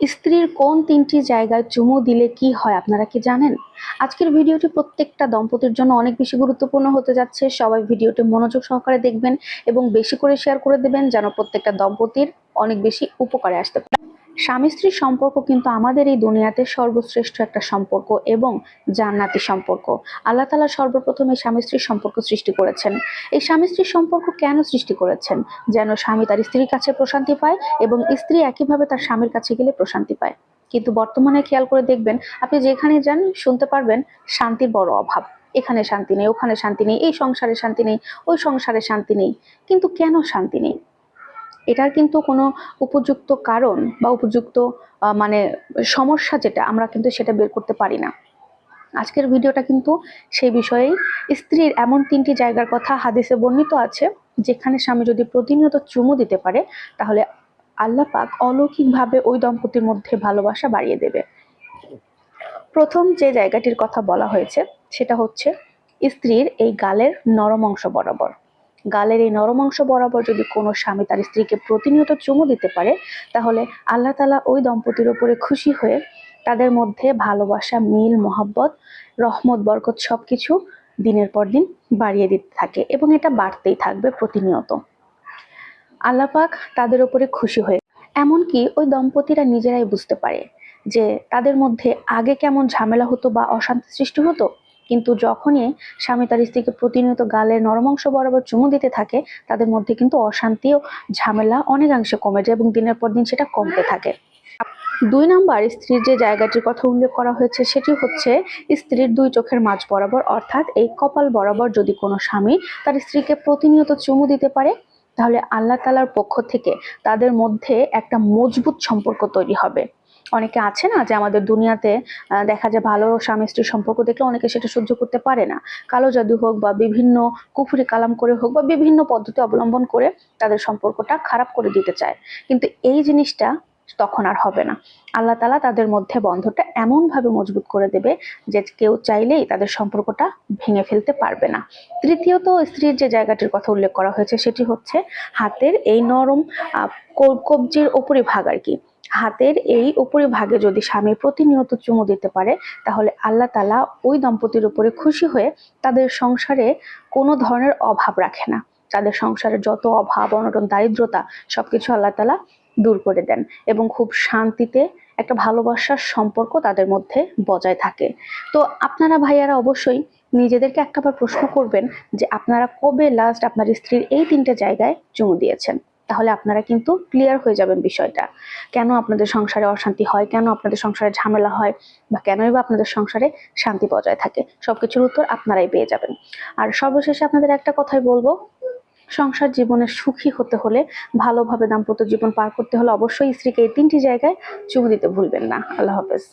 স্ত্রীর কোন তিনটি জায়গায় চুমু দিলে কি হয়, আপনারা কি জানেন? আজকের ভিডিওটি প্রত্যেকটা দম্পতির জন্য অনেক বেশি গুরুত্বপূর্ণ হতে যাচ্ছে। সবাই ভিডিওটি মনোযোগ সহকারে দেখবেন এবং বেশি করে শেয়ার করে দেবেন যেন প্রত্যেকটা দম্পতির অনেক বেশি উপকারে আসতে পারে। স্বামী স্ত্রীর সম্পর্ক কিন্তু আমাদের এই দুনিয়াতে সর্বশ্রেষ্ঠ একটা সম্পর্ক এবং জান্নাতি সম্পর্ক। আল্লাহ তালা সর্বপ্রথম এই স্বামী স্ত্রীর সম্পর্ক সৃষ্টি করেছেন। এই স্বামী স্ত্রীর সম্পর্ক কেন সৃষ্টি করেছেন? যেন স্বামী তার স্ত্রীর কাছে প্রশান্তি পায় এবং স্ত্রী একইভাবে তার স্বামীর কাছে গেলে প্রশান্তি পায়। কিন্তু বর্তমানে খেয়াল করে দেখবেন, আপনি যেখানে যান, শুনতে পারবেন শান্তির বড় অভাব। এখানে শান্তি নেই, ওখানে শান্তি নেই, এই সংসারে শান্তি নেই, ওই সংসারে শান্তি নেই। কিন্তু কেন শান্তি নেই? এটার কিন্তু কোনো উপযুক্ত কারণ বা উপযুক্ত মানে সমস্যা যেটা, আমরা কিন্তু সেটা বের করতে পারি না। আজকের ভিডিওটা কিন্তু সেই বিষয়েই। স্ত্রীর এমন তিনটি জায়গার কথা হাদিসে বর্ণিত আছে, যেখানে স্বামী যদি প্রতিনিয়ত চুমু দিতে পারে, তাহলে আল্লাহ পাক অলৌকিকভাবে ওই দম্পতির মধ্যে ভালোবাসা বাড়িয়ে দেবে। প্রথম যে জায়গাটির কথা বলা হয়েছে, সেটা হচ্ছে স্ত্রীর এই গালের নরম অংশ বরাবর। গালের এই নরম অংশ বরাবর যদি কোনো স্বামী তার স্ত্রীকে প্রতিনিয়ত চুমু দিতে পারে, তাহলে আল্লাহ তালা ওই দম্পতির উপরে খুশি হয়ে তাদের মধ্যে ভালোবাসা, মিল, মহাব্বত, রহমত, বরকত সবকিছু দিনের পর দিন বাড়িয়ে দিতে থাকে এবং এটা বাড়তেই থাকবে প্রতিনিয়ত। আল্লাপাক তাদের উপরে খুশি হয়ে, এমনকি ওই দম্পতিরা নিজেরাই বুঝতে পারে যে তাদের মধ্যে আগে কেমন ঝামেলা হতো বা অশান্তি সৃষ্টি হতো কিন্তু যখনই স্বামী তার স্ত্রীকে প্রতিনিয়ত গালের নরম অংশ বরাবর চুমু দিতে থাকে, তাদের মধ্যে কিন্তু অশান্তি ও ঝামেলা অনেকাংশে কমে যায় এবং দিনের পর দিন সেটা কমতে থাকে। দুই নাম্বার, স্ত্রীর যে জায়গাটির কথা উল্লেখ করা হয়েছে সেটি হচ্ছে স্ত্রীর দুই চোখের মাঝ বরাবর, অর্থাৎ এই কপাল বরাবর যদি কোনো স্বামী তার স্ত্রীকে প্রতিনিয়ত চুমু দিতে পারে, তাহলে আল্লাহ তালার পক্ষ থেকে তাদের মধ্যে একটা মজবুত সম্পর্ক তৈরি হবে। অনেকে আছে না যে আমাদের দুনিয়াতে দেখা যায় ভালো স্বামী স্ত্রীর সম্পর্ক দেখলে অনেকে সেটা সহ্য করতে পারে না। কালো জাদু হোক বা বিভিন্ন কুফুরি কালাম করে হোক বা বিভিন্ন পদ্ধতি অবলম্বন করে তাদের সম্পর্কটা খারাপ করে দিতে চায়। কিন্তু এই জিনিসটা তখন আর হবে না। আল্লাহ তালা তাদের মধ্যে বন্ধটা এমনভাবে মজবুত করে দেবে যে কেউ চাইলেই তাদের সম্পর্কটা ভেঙে ফেলতে পারবে না। তৃতীয়ত স্ত্রীর যে জায়গাটির কথা উল্লেখ করা হয়েছে সেটি হচ্ছে হাতের এই নরম কবজির ওপরি ভাগ আর কি। হাতের এই উপরি ভাগে যদি স্বামী প্রতিনিয়ত চুমু দিতে পারে, তাহলে আল্লাহ তালা ওই দম্পতির উপরে খুশি হয়ে তাদের সংসারে কোনো ধরনের অভাব রাখে না। তাদের সংসারে যত অভাব, অনটন, দারিদ্রতা, সবকিছু আল্লাহ তালা দূর করে দেন এবং খুব শান্তিতে একটা ভালোবাসার সম্পর্ক তাদের মধ্যে বজায় থাকে। তো আপনারা ভাইয়ারা অবশ্যই নিজেদেরকে একটাবার প্রশ্ন করবেন যে আপনারা কবে লাস্ট আপনার স্ত্রীর এই তিনটে জায়গায় চুমু দিয়েছেন? তাহলে আপনারা কিন্তু ক্লিয়ার হয়ে যাবেন বিষয়টা। কেন আপনাদের সংসারে অশান্তি হয়? কেন আপনাদের সংসারে ঝামেলা হয়? বা কেনই বা আপনাদের সংসারে শান্তি বজায় থাকে? সবকিছুর উত্তর আপনারাই পেয়ে যাবেন। আর সর্বশেষে আপনাদের একটা কথাই বলব। সংসার জীবনে সুখী হতে হলে, ভালোভাবে দাম্পত্য জীবন পার করতে হলে অবশ্যই স্ত্রীকে এই তিনটি জায়গায় চুমু দিতে ভুলবেন না। আল্লাহ হাফেজ।